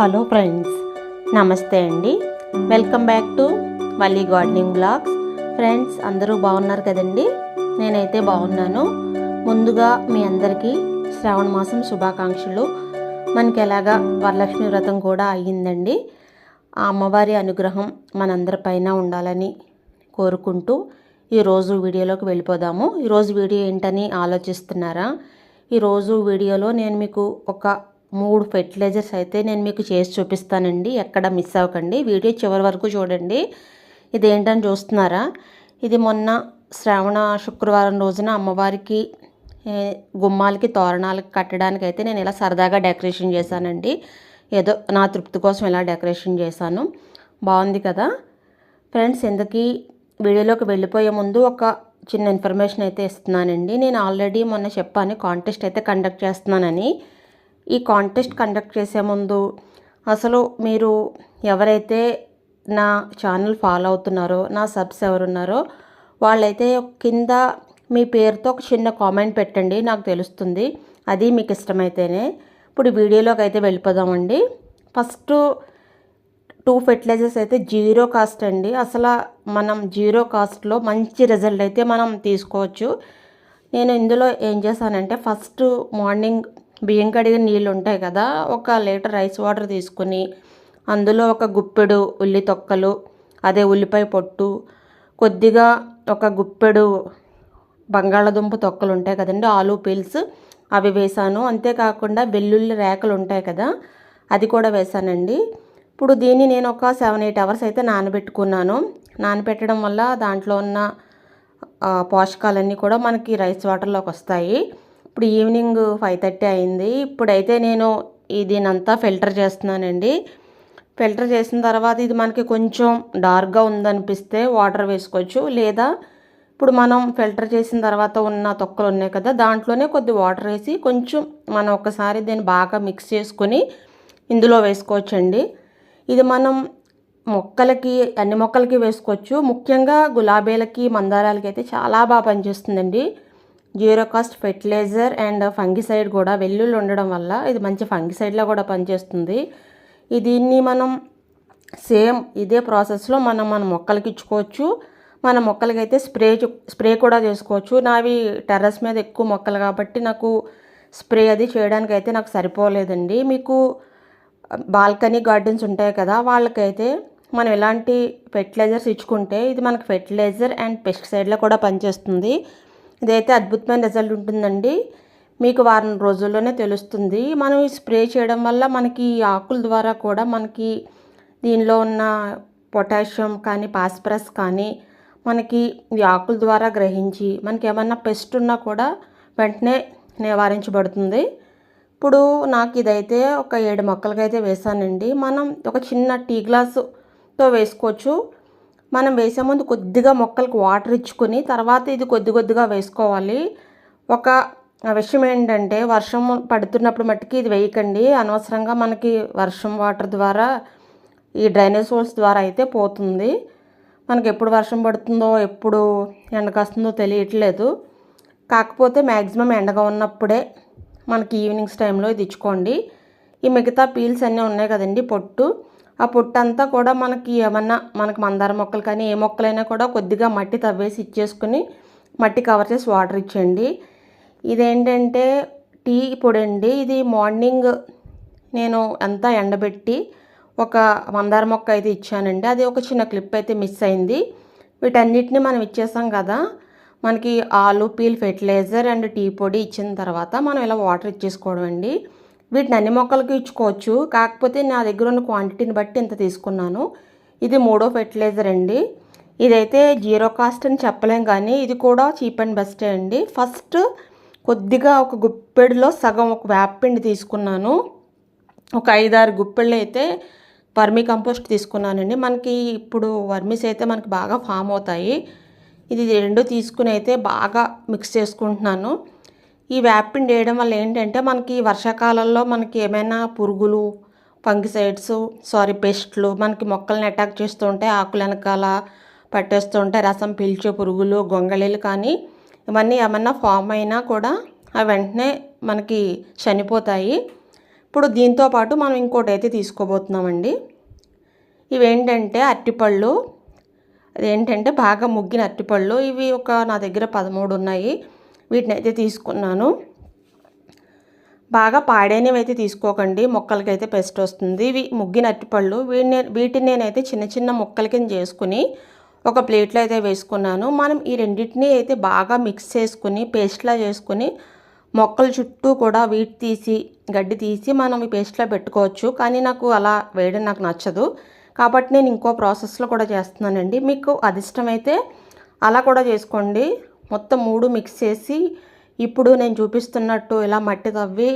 Hello friends నమస్తే అండి. Welcome back to Valli gardening blogs. Friends అందరూ బాగున్నారు కదండి? నేనైతే బాగున్నాను. ముందుగా మీ అందరికీ శ్రావణ మాసం శుభాకాంక్షలు. మనకి ఎలాగా వరలక్ష్మి వ్రతం కూడా అయ్యిందండి. ఆ అమ్మవారి అనుగ్రహం మనందరిపైన ఉండాలని కోరుకుంటూ ఈరోజు వీడియోలోకి వెళ్ళిపోదాము. ఈరోజు వీడియో ఏంటని ఆలోచిస్తున్నారా? ఈరోజు వీడియోలో నేను మీకు ఒక మూడు ఫెర్టిలైజర్స్ అయితే నేను మీకు చేసి చూపిస్తానండి. ఎక్కడ మిస్ అవ్వకండి. వీడియో చివరి వరకు చూడండి. ఇదేంటని చూస్తున్నారా? ఇది మొన్న శ్రావణ శుక్రవారం రోజున అమ్మవారికి గుమ్మాలకి తోరణాలకి కట్టడానికి అయితే నేను ఇలా సరదాగా డెకరేషన్ చేశానండి. ఏదో నా తృప్తి కోసం ఇలా డెకరేషన్ చేశాను. బాగుంది కదా? ఫ్రెండ్స్ ఎందుకు వీడియోలోకి వెళ్ళిపోయే ముందు ఒక చిన్న ఇన్ఫర్మేషన్ అయితే ఇస్తున్నానండి. నేను ఆల్రెడీ మొన్న చెప్పాను కాంటెస్ట్ అయితే కండక్ట్ చేస్తున్నానని. ఈ కాంటెస్ట్ కండక్ట్ చేసే ముందు అసలు మీరు ఎవరైతే నా ఛానల్ ఫాలో అవుతున్నారో నా సబ్స్ ఎవరున్నారో వాళ్ళైతే కింద మీ పేరుతో ఒక చిన్న కామెంట్ పెట్టండి నాకు తెలుస్తుంది. అది మీకు ఇష్టమైతేనే. ఇప్పుడు వీడియోలోకి అయితే వెళ్ళిపోదామండి. ఫస్ట్ టూ ఫెర్టిలైజర్స్ అయితే జీరో కాస్ట్ అండి. అసలు మనం జీరో కాస్ట్లో మంచి రిజల్ట్ అయితే మనం తీసుకోవచ్చు. నేను ఇందులో ఏం చేశానంటే ఫస్ట్ మార్నింగ్ బియ్యం కడిగిన నీళ్ళు ఉంటాయి కదా ఒక లీటర్ రైస్ వాటర్ తీసుకుని అందులో ఒక గుప్పెడు ఉల్లి తొక్కలు అదే ఉల్లిపాయ పొట్టు కొద్దిగా ఒక గుప్పెడు బంగాళదుంప తొక్కలు ఉంటాయి కదండి ఆలు పీల్స్ అవి వేసాను. అంతేకాకుండా వెల్లుల్లి రేకలు ఉంటాయి కదా అది కూడా వేసానండి. ఇప్పుడు దీన్ని నేను ఒక సెవెన్ ఎయిట్ అవర్స్ అయితే నానబెట్టుకున్నాను. నానబెట్టడం వల్ల దాంట్లో ఉన్న పోషకాలన్నీ కూడా మనకి రైస్ వాటర్లోకి వస్తాయి. ఇప్పుడు ఈవినింగ్ ఫైవ్ థర్టీ అయింది. ఇప్పుడైతే నేను ఈ దీనంతా ఫిల్టర్ చేస్తున్నానండి. ఫిల్టర్ చేసిన తర్వాత ఇది మనకి కొంచెం డార్క్గా ఉందనిపిస్తే వాటర్ వేసుకోవచ్చు. లేదా ఇప్పుడు మనం ఫిల్టర్ చేసిన తర్వాత ఉన్న తొక్కలు ఉన్నాయి కదా దాంట్లోనే కొద్ది వాటర్ వేసి కొంచెం మనం ఒకసారి దీన్ని బాగా మిక్స్ చేసుకొని ఇందులో వేసుకోవచ్చండి. ఇది మనం మొక్కలకి అన్ని మొక్కలకి వేసుకోవచ్చు. ముఖ్యంగా గులాబీలకి మందారాలకి అయితే చాలా బాగా పనిచేస్తుందండి. Zero cost fertilizer and fungicide కూడా వెల్లుల్లి ఉండడం వల్ల ఇది మంచి ఫంగిసైడ్లా కూడా పనిచేస్తుంది. దీన్ని మనం సేమ్ ఇదే ప్రాసెస్లో మనం మన మొక్కలకి ఇచ్చుకోవచ్చు. మన మొక్కలకి అయితే స్ప్రే స్ప్రే కూడా చేసుకోవచ్చు. నావి టెర్రస్ మీద ఎక్కువ మొక్కలు కాబట్టి నాకు స్ప్రే అది చేయడానికి అయితే నాకు సరిపోలేదండి. మీకు బాల్కనీ గార్డెన్స్ ఉంటాయి కదా వాళ్ళకైతే మనం ఎలాంటి ఫెర్టిలైజర్స్ ఇచ్చుకుంటే ఇది మనకు ఫెర్టిలైజర్ అండ్ పెస్టిసైడ్లో కూడా పనిచేస్తుంది. ఇదైతే అద్భుతమైన రిజల్ట్ ఉంటుందండి. మీకు వారం రోజుల్లోనే తెలుస్తుంది. మనం ఈ స్ప్రే చేయడం వల్ల మనకి ఆకుల ద్వారా కూడా మనకి దీనిలో ఉన్న పొటాషియం కానీ పాస్పరస్ కానీ మనకి ఈ ఆకుల ద్వారా గ్రహించి మనకి ఏమన్నా పెస్ట్ ఉన్నా కూడా వెంటనే నివారించబడుతుంది. ఇప్పుడు నాకు ఇదైతే ఒక ఏడు మొక్కలకైతే వేసానండి. మనం ఒక చిన్న టీ గ్లాసుతో వేసుకోవచ్చు. మనం వేసే ముందు కొద్దిగా మొక్కలకు వాటర్ ఇచ్చుకొని తర్వాత ఇది కొద్ది కొద్దిగా వేసుకోవాలి. ఒక విషయం ఏంటంటే వర్షం పడుతున్నప్పుడు మట్టుకి ఇది వేయకండి. అనవసరంగా మనకి వర్షం వాటర్ ద్వారా ఈ డ్రైనేజ్ హోల్స్ ద్వారా అయితే పోతుంది. మనకి ఎప్పుడు వర్షం పడుతుందో ఎప్పుడు ఎండకాస్తుందో తెలియట్లేదు. కాకపోతే మ్యాక్సిమం ఎండగా ఉన్నప్పుడే మనకి ఈవినింగ్స్ టైంలో ఇది ఇచ్చుకోండి. ఈ మిగతా పీల్స్ అన్నీ ఉన్నాయి కదండి పొట్టు. ఆ పుట్టంతా కూడా మనకి ఏమన్నా మనకి మందార మొక్కలు కానీ ఏ మొక్కలైనా కూడా కొద్దిగా మట్టి తవ్వేసి ఇచ్చేసుకుని మట్టి కవర్ చేసి వాటర్ ఇచ్చేయండి. ఇదేంటంటే టీ పొడి అండి ఇది మార్నింగ్ నేను అంతా ఎండబెట్టి ఒక మందార మొక్క అయితే ఇచ్చానండి. అది ఒక చిన్న క్లిప్ అయితే మిస్ అయింది. వీటన్నిటిని మనం ఇచ్చేసాం కదా. మనకి ఆలు పీల్ ఫెర్టిలైజర్ అండ్ టీ పొడి ఇచ్చిన తర్వాత మనం ఇలా వాటర్ ఇచ్చేసుకోవడం అండి వీటిని అన్ని మొక్కలకి ఇచ్చుకోవచ్చు. కాకపోతే నా దగ్గర ఉన్న క్వాంటిటీని బట్టి ఇంత తీసుకున్నాను. ఇది మూడో ఫెర్టిలైజర్ అండి. ఇదైతే జీరో కాస్ట్ అని చెప్పలేం కానీ ఇది కూడా చీప్ అండ్ బెస్టే అండి. ఫస్ట్ కొద్దిగా ఒక గుప్పెడులో సగం ఒక వేపపిండి తీసుకున్నాను. ఒక ఐదారు గుప్పెళ్ళు అయితే వర్మీ కంపోస్ట్ తీసుకున్నానండి. మనకి ఇప్పుడు వర్మీస్ అయితే మనకి బాగా ఫామ్ అవుతాయి. ఇది రెండు తీసుకుని అయితే బాగా మిక్స్ చేసుకుంటున్నాను. ఈ వేపిండి వేయడం వల్ల ఏంటంటే మనకి వర్షాకాలంలో మనకి ఏమైనా పురుగులు ఫంగిసైడ్స్ సారీ పెస్ట్లు మనకి మొక్కల్ని అటాక్ చేస్తూ ఉంటాయి ఆకుల వెనకాల పట్టేస్తూ ఉంటాయి రసం పీల్చే పురుగులు గొంగళీలు కానీ ఇవన్నీ ఏమన్నా ఫామ్ అయినా కూడా అవి వెంటనే మనకి చనిపోతాయి. ఇప్పుడు దీంతో పాటు మనం ఇంకోటి అయితే తీసుకోబోతున్నామండి. ఇవేంటంటే అరటిపళ్ళు అదేంటంటే బాగా ముగ్గిన అరటిపళ్ళు ఇవి ఒక నా దగ్గర పదమూడు ఉన్నాయి. వీటిని అయితే తీసుకున్నాను. బాగా పాడైనవి అయితే తీసుకోకండి. మొక్కలకి అయితే పెస్ట్ వస్తుంది. ఇవి ముగ్గిన అరటిపళ్ళు వీటిని వీటిని నేనైతే చిన్న చిన్న ముక్కల కింద చేసుకుని ఒక ప్లేట్లో అయితే వేసుకున్నాను. మనం ఈ రెండింటిని అయితే బాగా మిక్స్ చేసుకుని పేస్ట్లా చేసుకుని మొక్కల చుట్టూ కూడా వీటి తీసి గడ్డి తీసి మనం ఈ పేస్ట్లో పెట్టుకోవచ్చు. కానీ నాకు అలా వేయడం నాకు నచ్చదు. కాబట్టి నేను ఇంకో ప్రాసెస్లో కూడా చేస్తున్నానండి. మీకు అదిష్టమైతే అలా కూడా చేసుకోండి. మొత్తం మూడు మిక్స్ చేసి ఇప్పుడు నేను చూపిస్తున్నట్టు ఇలా మట్టి తవ్వి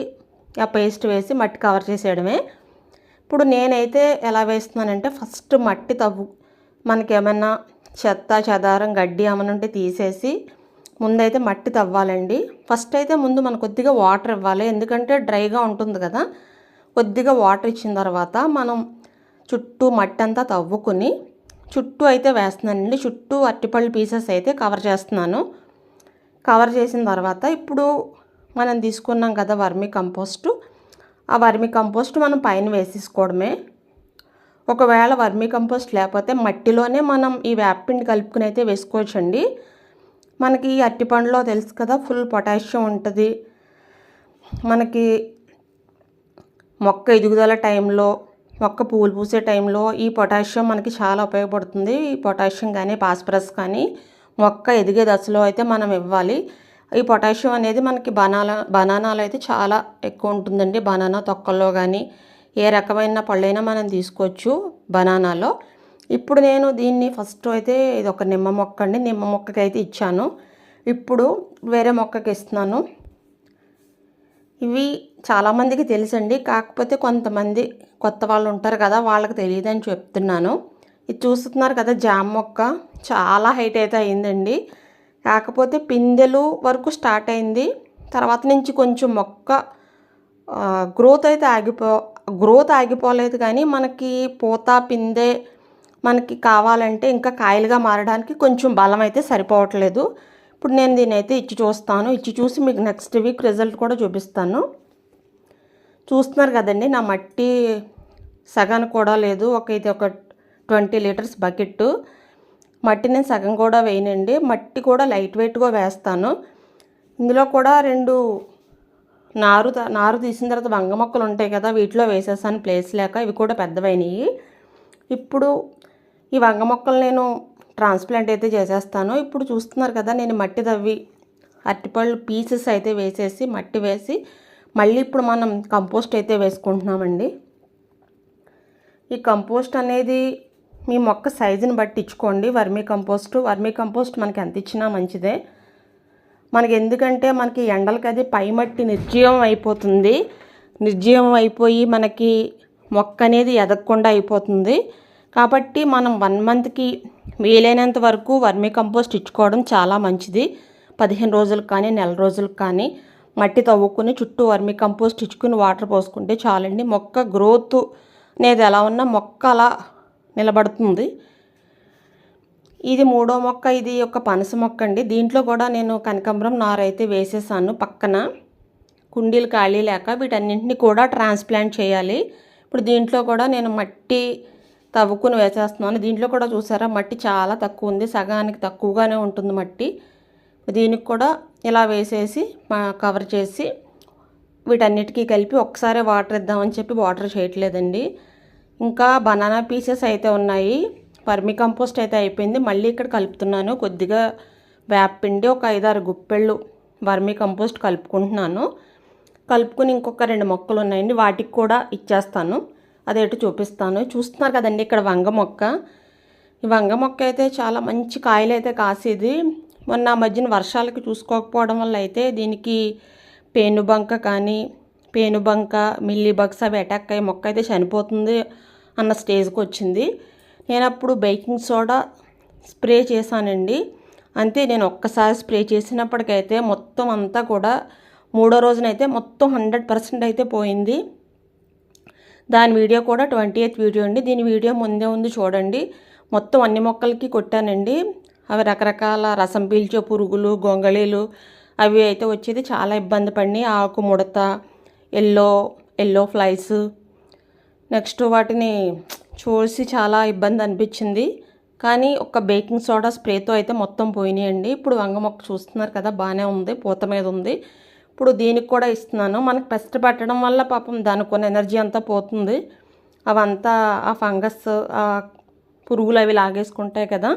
ఆ పేస్ట్ వేసి మట్టి కవర్ చేసేయడమే. ఇప్పుడు నేనైతే ఎలా వేస్తున్నానంటే ఫస్ట్ మట్టి తవ్వు. మనకేమైనా చెత్త చెదారం గడ్డి ఏమైనా ఉంటే తీసేసి ముందైతే మట్టి తవ్వాలండి. ఫస్ట్ అయితే ముందు మనం కొద్దిగా వాటర్ ఇవ్వాలి. ఎందుకంటే డ్రైగా ఉంటుంది కదా. కొద్దిగా వాటర్ ఇచ్చిన తర్వాత మనం చుట్టూ మట్టి అంతా తవ్వుకుని చుట్టూ అయితే వేస్తున్నానండి. చుట్టూ అరటిపళ్ళు పీసెస్ అయితే కవర్ చేస్తున్నాను. కవర్ చేసిన తర్వాత ఇప్పుడు మనం తీసుకున్నాం కదా వర్మి కంపోస్టు. ఆ వర్మి కంపోస్ట్ మనం పైన వేసేసుకోవడమే. ఒకవేళ వర్మి కంపోస్ట్ లేకపోతే మట్టిలోనే మనం ఈ వేపపిండి కలుపుకుని అయితే వేసుకోవచ్చండి. మనకి ఈ అరటిపండులో తెలుసు కదా ఫుల్ పొటాషియం ఉంటుంది. మనకి మొక్క ఎదుగుదల టైంలో మొక్క పూలు పూసే టైంలో ఈ పొటాషియం మనకి చాలా ఉపయోగపడుతుంది. ఈ పొటాషియం కానీ పాస్పరస్ కానీ మొక్క ఎదిగే దశలో అయితే మనం ఇవ్వాలి. ఈ పొటాషియం అనేది మనకి బనానా బనానాలో అయితే చాలా ఎక్కువ ఉంటుందండి. బనానా తొక్కల్లో కానీ ఏ రకమైన పళ్ళైనా మనం తీసుకోవచ్చు బనానాలో. ఇప్పుడు నేను దీన్ని ఫస్ట్ అయితే ఇది ఒక నిమ్మ మొక్క అండి. నిమ్మ మొక్కకి అయితే ఇచ్చాను. ఇప్పుడు వేరే మొక్కకి ఇస్తున్నాను. ఇవి చాలామందికి తెలుసండి. కాకపోతే కొంతమంది కొత్త వాళ్ళు ఉంటారు కదా వాళ్ళకి తెలియదని చెప్తున్నాను. ఇది చూస్తున్నారు కదా జామ మొక్క. చాలా హైట్ అయితే అయిందండి. కాకపోతే పిందెలు వరకు స్టార్ట్ అయింది. తర్వాత నుంచి కొంచెం మొక్క గ్రోత్ అయితే ఆగిపో గ్రోత్ ఆగిపోలేదు కానీ మనకి పూత పిందె మనకి కావాలంటే ఇంకా కాయలుగా మారడానికి కొంచెం బలం అయితే సరిపోవట్లేదు. ఇప్పుడు నేను దీని అయితే ఇచ్చి చూస్తాను. ఇచ్చి చూసి మీకు నెక్స్ట్ వీక్ రిజల్ట్ కూడా చూపిస్తాను. చూస్తున్నారు కదండి నా మట్టి సగం కూడా లేదు. ఒక ఇది ఒక ట్వంటీ లీటర్స్ బకెట్ మట్టి నేను సగం కూడా వేయనండి. మట్టి కూడా లైట్ వెయిట్గా వేస్తాను. ఇందులో కూడా రెండు నారు నారు తీసిన తర్వాత వంగ మొక్కలు ఉంటాయి కదా వీటిలో వేసేసాను ప్లేస్ లేక ఇవి కూడా పెద్దవైనవి ఇప్పుడు ఈ వంగ మొక్కలు నేను ట్రాన్స్ప్లాంట్ అయితే చేసేస్తాను. ఇప్పుడు చూస్తున్నారు కదా నేను మట్టి తవ్వి అరటిపళ్ళు పీసెస్ అయితే వేసేసి మట్టి వేసి మళ్ళీ ఇప్పుడు మనం కంపోస్ట్ అయితే వేసుకుంటున్నామండి. ఈ కంపోస్ట్ అనేది మీ మొక్క సైజుని బట్టి ఇచ్చుకోండి. వర్మీ కంపోస్ట్ వర్మీ కంపోస్ట్ మనకి ఎంత ఇచ్చినా మంచిదే. మనకి ఎందుకంటే మనకి ఎండలకి అది పై మట్టి నిర్జీవం అయిపోతుంది. నిర్జీవం అయిపోయి మనకి మొక్క అనేది ఎదగకుండా అయిపోతుంది. కాబట్టి మనం వన్ మంత్కి వీలైనంత వరకు వర్మీ కంపోస్ట్ ఇచ్చుకోవడం చాలా మంచిది. పదిహేను రోజులకు కానీ నెల రోజులకు కానీ మట్టి తవ్వుకుని చుట్టూ వర్మీ కంపోస్ట్ ఇచ్చుకుని వాటర్ పోసుకుంటే చాలండి. మొక్క గ్రోత్ అనేది ఎలా ఉన్నా మొక్క అలా నిలబడుతుంది. ఇది మూడో మొక్క ఇది ఒక పనస మొక్క అండి. దీంట్లో కూడా నేను కనకాంబరం నారైతే వేసేసాను పక్కన. కుండీలు ఖాళీ లేక వీటన్నింటినీ కూడా ట్రాన్స్ప్లాంట్ చేయాలి. ఇప్పుడు దీంట్లో కూడా నేను మట్టి తవ్వుకుని వేసేస్తున్నాను. దీంట్లో కూడా చూసారా మట్టి చాలా తక్కువ ఉంది. సగానికి తక్కువగానే ఉంటుంది మట్టి. దీనికి కూడా ఇలా వేసేసి కవర్ చేసి వీటన్నిటికీ కలిపి ఒకసారి వాటర్ ఇద్దామని చెప్పి వాటర్ చేయట్లేదండి. ఇంకా బనానా పీసెస్ అయితే ఉన్నాయి. పర్మి కంపోస్ట్ అయితే అయిపోయింది. మళ్ళీ ఇక్కడ కలుపుతున్నాను. కొద్దిగా వేపపిండి ఒక ఐదారు గుప్పెళ్ళు వర్మి కంపోస్ట్ కలుపుకుంటున్నాను. కలుపుకుని ఇంకొక రెండు మొక్కలు ఉన్నాయండి. వాటికి కూడా ఇచ్చేస్తాను. అదేంటో చూపిస్తాను. చూస్తున్నారు కదండి ఇక్కడ వంగ మొక్క. ఈ వంగ మొక్క అయితే చాలా మంచి కాయలు అయితే కాసేది. మొన్న మధ్యన వర్షాలకి చూసుకోకపోవడం వల్ల అయితే దీనికి పేనుబంక కానీ పేనుబంక మిల్లీ బగ్స్ అవి అటాక్ అయ్యి మొక్క అయితే చనిపోతుంది. అన్న స్టేజ్కి వచ్చింది. నేను అప్పుడు బేకింగ్ సోడా స్ప్రే చేశానండి. అంతే నేను ఒక్కసారి స్ప్రే చేసినప్పటికైతే మొత్తం అంతా కూడా మూడో రోజునైతే మొత్తం హండ్రెడ్ పర్సెంట్ అయితే పోయింది. దాని వీడియో కూడా ట్వంటీ ఎయిత్ వీడియో అండి. దీని వీడియో ముందే ఉంది చూడండి. మొత్తం అన్ని మొక్కలకి కొట్టానండి. అవి రకరకాల రసం పీల్చే పురుగులు గొంగళీలు అవి అయితే వచ్చేది చాలా ఇబ్బంది పడి ఆకు ముడత ఎల్లో ఎల్లో ఫ్లైస్ నెక్స్ట్ వాటిని చూసి చాలా ఇబ్బంది అనిపించింది. కానీ ఒక బేకింగ్ సోడా స్ప్రేతో అయితే మొత్తం పోయినాయండి. ఇప్పుడు వంగ మొక్క చూస్తున్నారు కదా బాగానే ఉంది పూత మీద ఉంది. ఇప్పుడు దీనికి కూడా ఇస్తున్నాను. మనకు పెస్ట్ పెట్టడం వల్ల పాపం దానికి కొన్ని ఎనర్జీ అంతా పోతుంది. అవంతా ఆ ఫంగస్ ఆ పురుగులు అవి లాగేసుకుంటాయి కదా.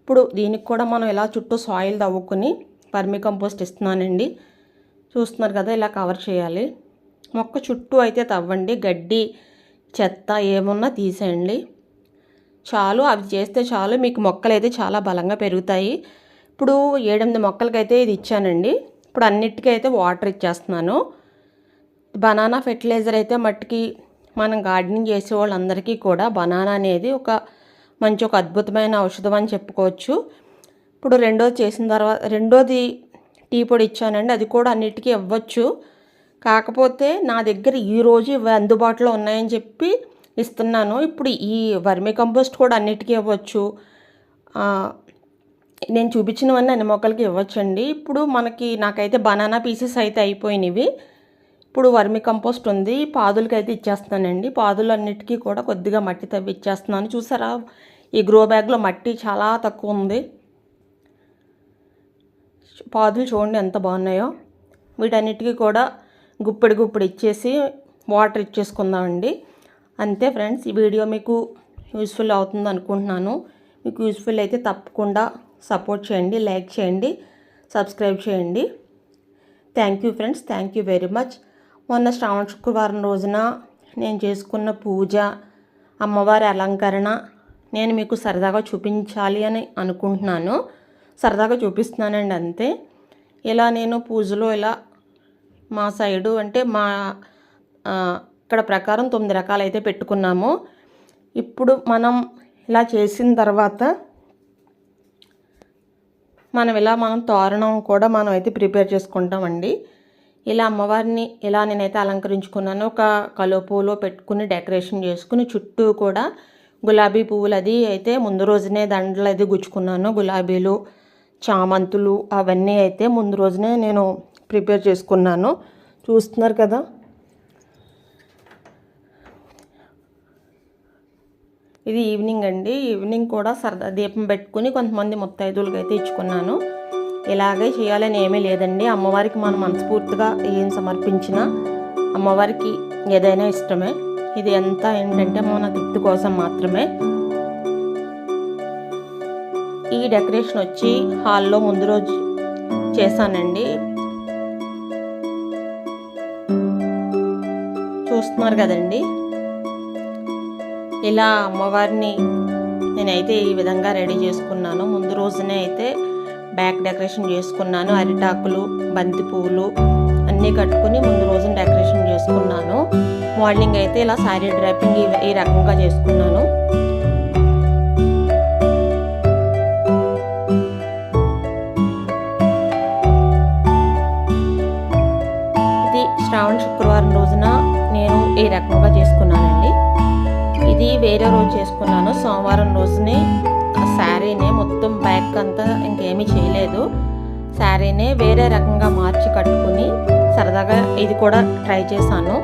ఇప్పుడు దీనికి కూడా మనం ఇలా చుట్టూ సాయిల్ తవ్వుకొని వర్మీ కంపోస్ట్ ఇస్తున్నానండి. చూస్తున్నారు కదా ఇలా కవర్ చేయాలి. మొక్క చుట్టూ అయితే తవ్వండి. గడ్డి చెత్త ఏమున్నా తీసేయండి. చాలు అవి చేస్తే చాలు. మీకు మొక్కలు అయితే చాలా బలంగా పెరుగుతాయి. ఇప్పుడు ఏడెనిమిది మొక్కలకైతే ఇది ఇచ్చానండి. ఇప్పుడు అన్నిటికీ అయితే వాటర్ ఇచ్చేస్తున్నాను. బనానా ఫెర్టిలైజర్ అయితే మట్టికి మనం గార్డెనింగ్ చేసే వాళ్ళందరికీ కూడా బనానా అనేది ఒక మంచి ఒక అద్భుతమైన ఔషధం అని చెప్పుకోవచ్చు. ఇప్పుడు రెండోది చేసిన తర్వాత రెండోది టీ పొడి ఇచ్చానండి. అది కూడా అన్నిటికీ ఇవ్వచ్చు. కాకపోతే నా దగ్గర ఈరోజు ఇవి అందుబాటులో ఉన్నాయని చెప్పి ఇస్తున్నాను. ఇప్పుడు ఈ వర్మి కంపోస్ట్ కూడా అన్నిటికీ ఇవ్వచ్చు. నేను చూపించినవన్నీ అన్ని మొక్కలకి ఇవ్వచ్చండి. ఇప్పుడు మనకి నాకైతే బనానా పీసెస్ అయితే అయిపోయినవి. ఇప్పుడు వర్మి కంపోస్ట్ ఉంది. పాదులకి అయితే ఇచ్చేస్తున్నానండి. పాదులు అన్నిటికీ కూడా కొద్దిగా మట్టి తవ్వి ఇచ్చేస్తున్నాను. చూసారా? ఈ గ్రో బ్యాగ్లో మట్టి చాలా తక్కువ ఉంది. పాదులు చూడండి ఎంత బాగున్నాయో. వీటన్నిటికీ కూడా గుప్పెడు గుప్పెడు ఇచ్చేసి వాటర్ ఇచ్చేసుకుందామండి. అంతే ఫ్రెండ్స్ ఈ వీడియో మీకు యూస్ఫుల్ అవుతుంది అనుకుంటున్నాను. మీకు యూస్ఫుల్ అయితే తప్పకుండా సపోర్ట్ చేయండి లైక్ చేయండి సబ్స్క్రైబ్ చేయండి. Thank you friends thank you very much. మొన్న శ్రావణ శుక్రవారం రోజున నేను చేసుకున్న పూజ అమ్మవారి అలంకరణ నేను మీకు సరదాగా చూపించాలి అని అనుకుంటున్నాను. సరదాగా చూపిస్తున్నానండి అంతే. ఇలా నేను పూజలో ఇలా మా సైడు అంటే మా ఇక్కడ ప్రకారం తొమ్మిది రకాలు అయితే పెట్టుకున్నాము. ఇప్పుడు మనం ఇలా చేసిన తర్వాత మనం ఇలా మనం తోరణం కూడా మనం అయితే ప్రిపేర్ చేసుకుంటామండి. ఇలా అమ్మవారిని ఇలా నేనైతే అలంకరించుకున్నాను. ఒక కలుపులో పెట్టుకుని డెకరేషన్ చేసుకుని చుట్టూ కూడా గులాబీ పువ్వులు అది అయితే ముందు రోజునే దండలు అది గుచ్చుకున్నాను. గులాబీలు చామంతులు అవన్నీ అయితే ముందు రోజునే నేను ప్రిపేర్ చేసుకున్నాను. చూస్తున్నారు కదా. ఇది ఈవినింగ్ అండి. ఈవినింగ్ కూడా సరదా దీపం పెట్టుకుని కొంతమంది ముత్తైదులకి అయితే ఇచ్చుకున్నాను. ఇలాగే చేయాలని ఏమీ లేదండి. అమ్మవారికి మనం మనస్ఫూర్తిగా ఏం సమర్పించినా అమ్మవారికి ఏదైనా ఇష్టమే. ఇది ఎంత ఏంటంటే మన తృప్తి కోసం మాత్రమే. ఈ డెకరేషన్ వచ్చి హాల్లో ముందు రోజు చేశానండి. చూస్తున్నారు కదండి. ఇలా అమ్మవారిని నేనైతే ఈ విధంగా రెడీ చేసుకున్నాను. ముందు రోజునే అయితే బ్యాక్ డెకరేషన్ చేసుకున్నాను. అరిటాకులు బంతి పువ్వులు అన్నీ కట్టుకుని ముందు రోజున డెకరేషన్ చేసుకున్నాను. మార్నింగ్ అయితే ఇలా శారీ డ్రాపింగ్ ఈ రకంగా చేసుకున్నాను. ఇది శ్రావణ ఈ రకంగా చేసుకున్నానండి? ఇది వేరే రోజు చేసుకున్నాను. సోమవారం రోజునే ఆ శారీనే మొత్తం బ్యాక్ అంతా ఇంకేమీ చేయలేదు. శారీనే వేరే రకంగా మార్చి కట్టుకుని సరదాగా ఇది కూడా ట్రై చేశాను.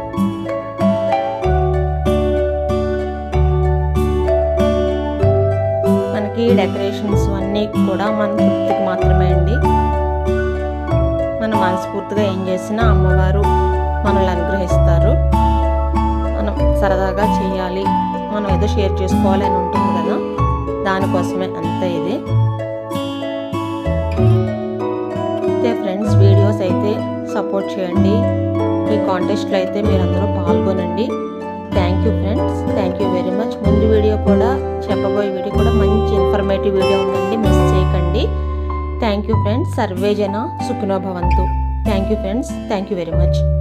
మనకి డెకరేషన్స్ అన్నీ కూడా మన తృప్తికి మాత్రమే అండి. మనం మనస్ఫూర్తిగా ఏం చేసినా అమ్మవారు మనల్ని అనుగ్రహిస్తారు. సరదాగా చేయాలి. మనం ఏదో షేర్ చేసుకోవాలి అని ఉంటుంది కదా? దానికోసమే అంత ఇది. అయితే ఫ్రెండ్స్ వీడియోస్ అయితే సపోర్ట్ చేయండి. ఈ కాంటెస్ట్లో అయితే మీరందరూ పాల్గొనండి. Thank you friends. Thank you very much. ముందు వీడియో కూడా చెప్పబోయే వీడియో కూడా మంచి ఇన్ఫర్మేటివ్ వీడియో ఉందండి. మిస్ చేయకండి. Thank you friends. సర్వేజన సుఖినో భవంతు. Thank you friends. Thank you very much.